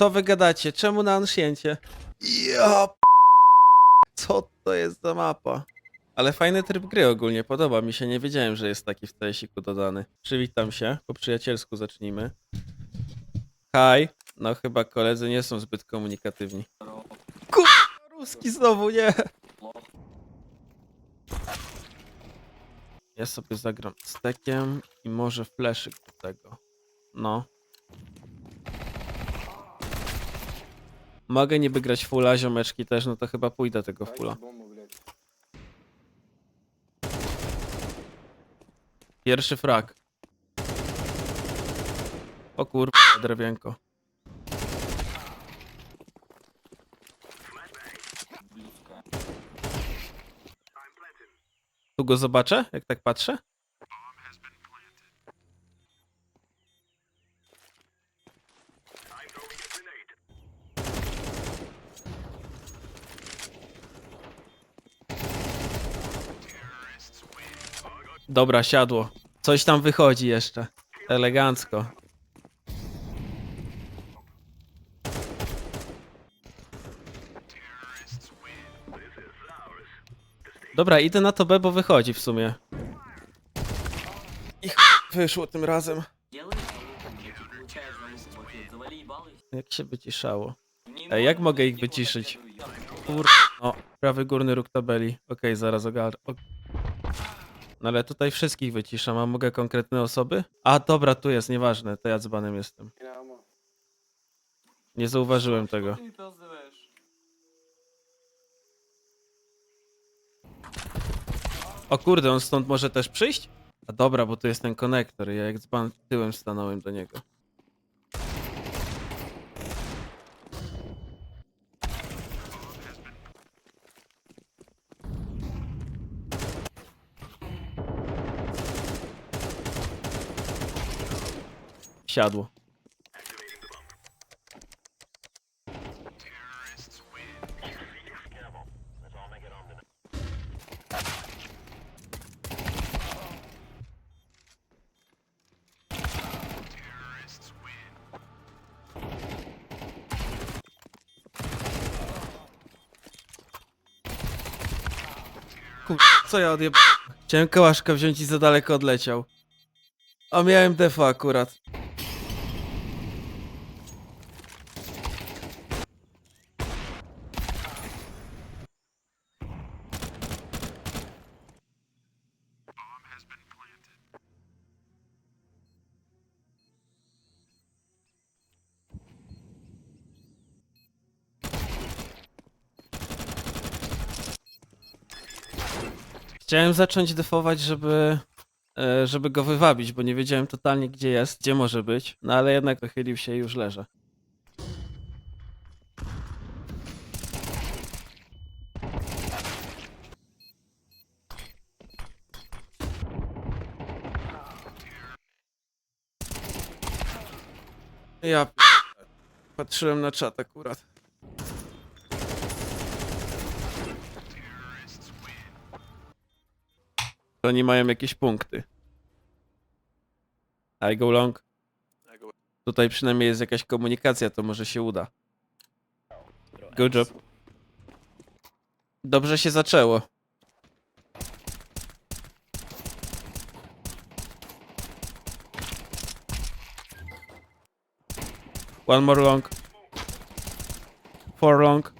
Co wy gadacie? Czemu na Anciencie? Ja p... Co to jest za mapa? Ale fajny tryb gry ogólnie, podoba mi się. Nie wiedziałem, że jest taki w CS-iku dodany. Przywitam się, po przyjacielsku zacznijmy. Hi. No chyba koledzy nie są zbyt komunikatywni. Kurwa, ruski znowu, nie! Ja sobie zagram stekiem i może fleszyk do tego. No. Mogę niby grać fulla, ziomeczki też, no to chyba pójdę tego fulla. Pierwszy frak. O kurwa, drewienko. Tu go zobaczę, jak tak patrzę? Dobra, siadło. Coś tam wychodzi jeszcze. Elegancko. Dobra, idę na to B, bo wychodzi w sumie. Ich wyszło tym razem. Jak się wyciszało? Ej, jak mogę ich wyciszyć? Kur... O, prawy górny róg tabeli. Okej, zaraz ogar... No ale tutaj wszystkich wyciszam, a mogę konkretne osoby? A dobra, tu jest, nieważne, to ja dzbanem jestem. Nie zauważyłem tego. O kurde, on stąd może też przyjść? A dobra, bo tu jest ten konektor, ja jak dzban tyłem stanąłem do niego. Siadło. Kur... Co ja odjeb... Chciałem kałaszka wziąć i za daleko odleciał. A miałem defa akurat. Chciałem zacząć defować, żeby, e, żeby go wywabić, bo nie wiedziałem totalnie gdzie jest, gdzie może być. No ale jednak wychylił się i już leży. Ja patrzyłem na czat akurat. Oni mają jakieś punkty. I go long. Tutaj przynajmniej jest jakaś komunikacja, to może się uda. Good job. Dobrze się zaczęło. One more long. Four long.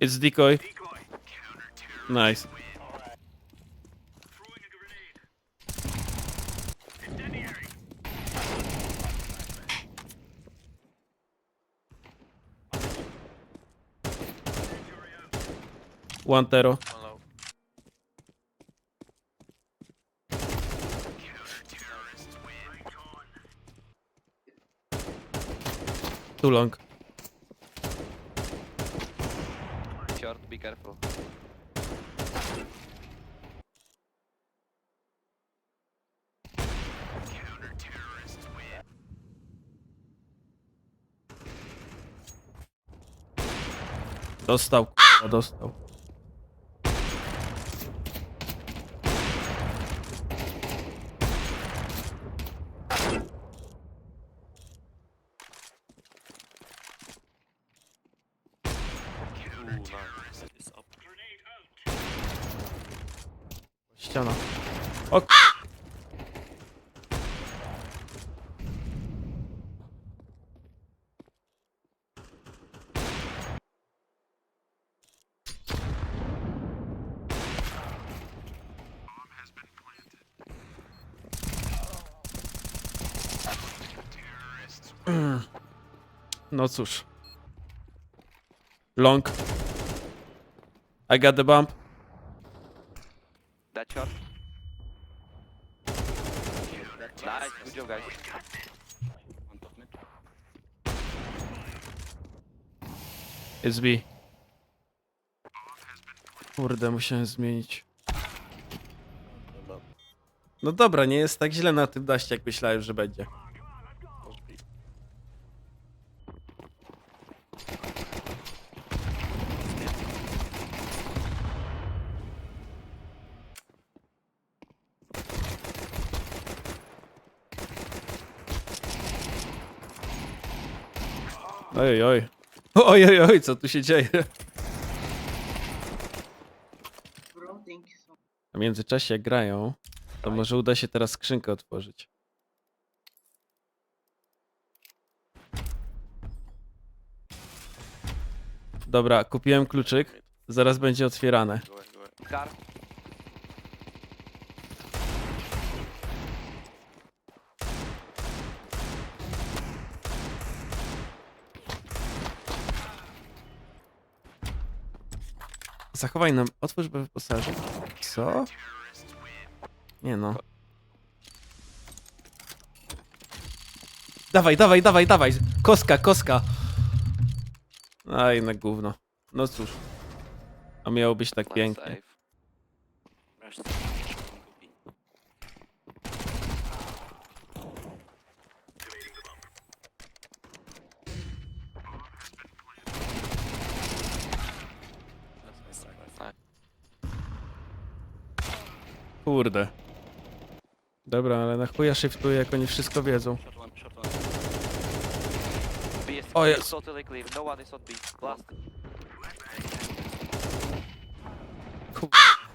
It's decoy. Nice. One tero. Too long. Short, be careful. Dostał, k***a, dostał. K- Mm. No cóż. Long. I got the bump. Job guys. It's B. Kurde, musiałem zmienić. No dobra, nie jest tak źle na tym daście, jak myślałem, że będzie. Oj, oj. Oj, oj, oj, co tu się dzieje? A w międzyczasie jak grają, to może uda się teraz skrzynkę otworzyć. Dobra, kupiłem kluczyk. Zaraz będzie otwierane. Go go. Zachowaj nam, otwórz by wyposażyć. Co? Nie no. Dawaj, dawaj, dawaj, dawaj! Koska, koska! Aj, na gówno. No cóż. A miało być tak pięknie. save. Kurde. Dobra, ale na chuja shiftuję, jak oni wszystko wiedzą. B is Oh, B yes. is totally clear. No one is on B. Last.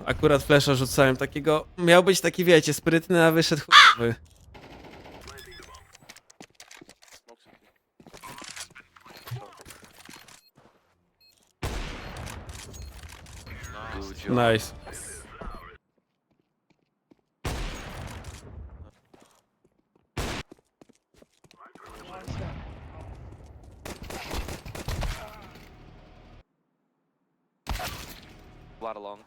Akurat flesza rzucałem takiego. Miał być taki, wiecie, sprytny, a wyszedł chujowy. Nice. Long.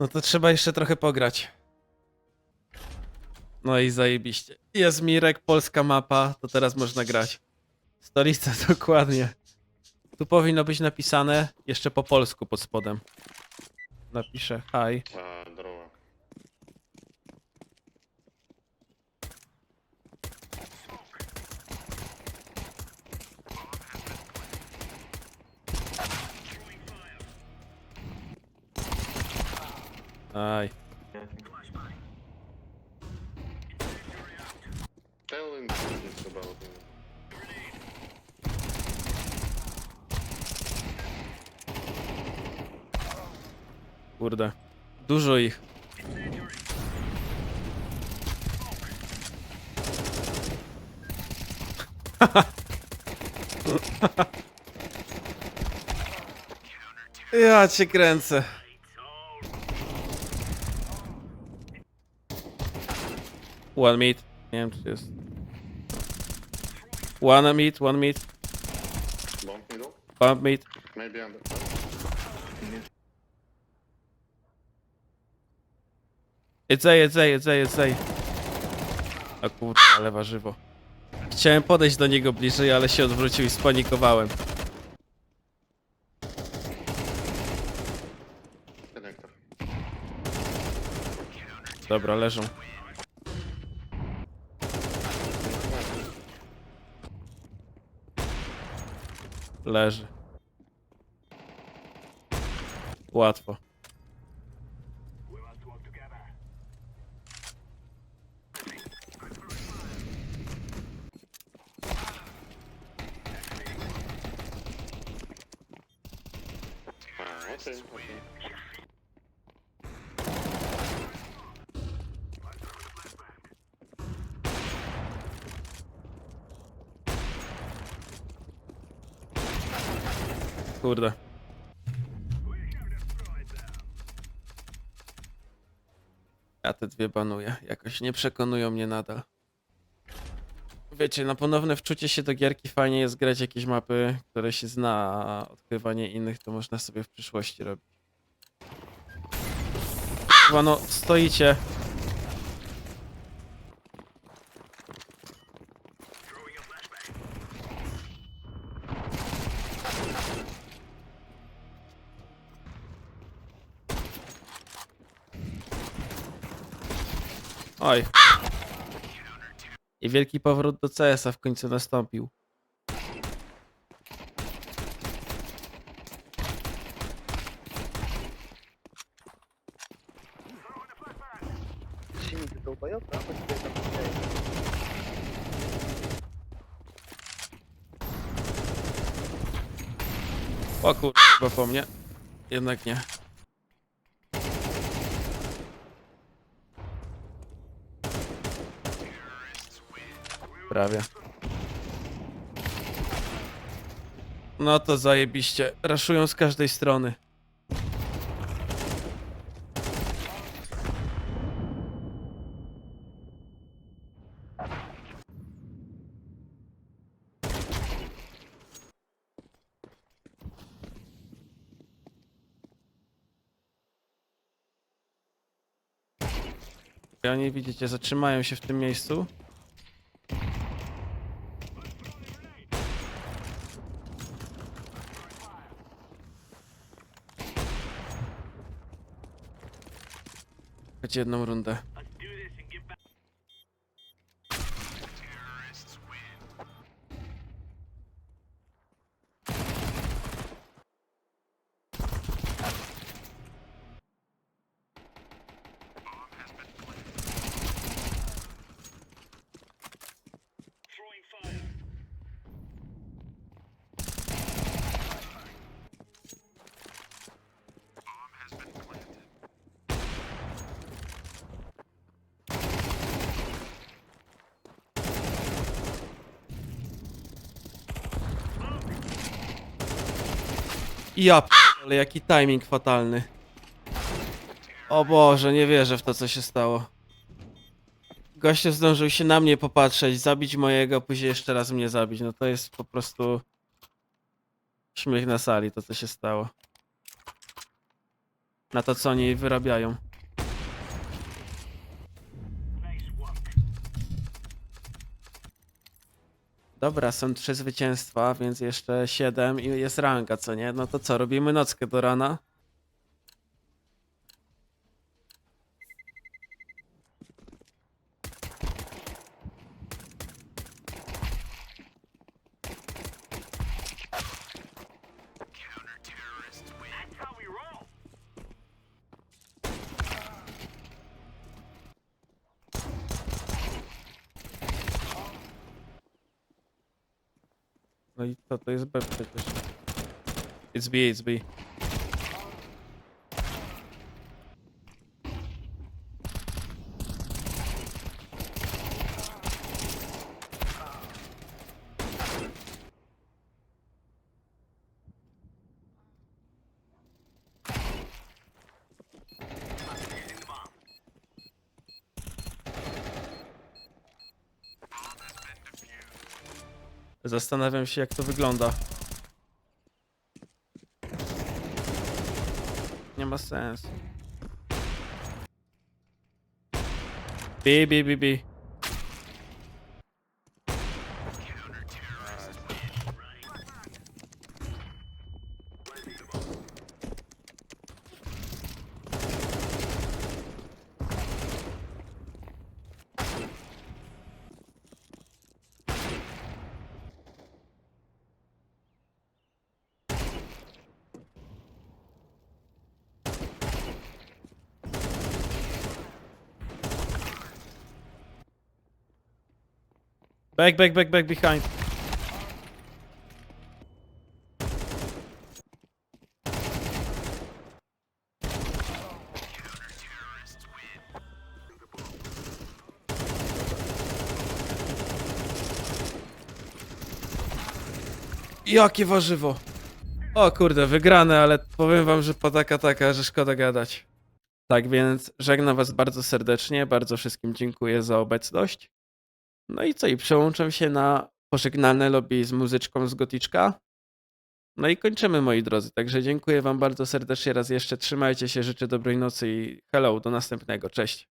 No to trzeba jeszcze trochę pograć. No i zajebiście. Jest Mirek, polska mapa, to teraz można grać. Stolica, dokładnie. Tu powinno być napisane jeszcze po polsku pod spodem. Napiszę hi. А, здорово. Aj. Tell him Kurde. Dużo ich. Ja cię kręcę. One meat. Nie wiem czy jest. One meat, one meat, Long middle? bump meat. Maybe under. Jedzej, jedzej, jedzej, jedzej. O kurwa, ale warzywo. Chciałem podejść do niego bliżej, ale się odwrócił i spanikowałem. Dobra, leżą. Leży. Łatwo. Kurde. Ja te dwie banuję. Jakoś nie przekonują mnie nadal. Wiecie, na ponowne wczucie się do gierki fajnie jest grać jakieś mapy, które się zna, a odkrywanie innych to można sobie w przyszłości robić. Chyba no, stoicie. I wielki powrót do CS-a w końcu nastąpił. O kur... chyba po mnie. Jednak nie. Prawie. No to zajebiście. Raszują z każdej strony. Ja nie widzicie, zatrzymają się w tym miejscu. Jedną rundę. Ja ale jaki timing fatalny. O Boże, nie wierzę w to, co się stało. Gościu zdążył się na mnie popatrzeć, zabić mojego, później jeszcze raz mnie zabić. No to jest po prostu śmiech na sali, to co się stało. Na to, co oni wyrabiają. Dobra, są trzy zwycięstwa, więc jeszcze siedem i jest ranga, co nie? No to co, robimy nockę do rana? No i to, to jest B przecież. It's B, it's B. Zastanawiam się, jak to wygląda. Nie ma sensu. Bi, bi, bi, bi. Back, back, back, back, behind. Jakie warzywo! O kurde, wygrane, ale powiem wam, że po taka taka, że szkoda gadać. Tak więc żegnam was bardzo serdecznie, bardzo wszystkim dziękuję za obecność. No i co, i przełączam się na pożegnalne lobby z muzyczką z Goticzka. No i kończymy, moi drodzy. Także dziękuję wam bardzo serdecznie raz jeszcze. Trzymajcie się, życzę dobrej nocy i hello, do następnego. Cześć.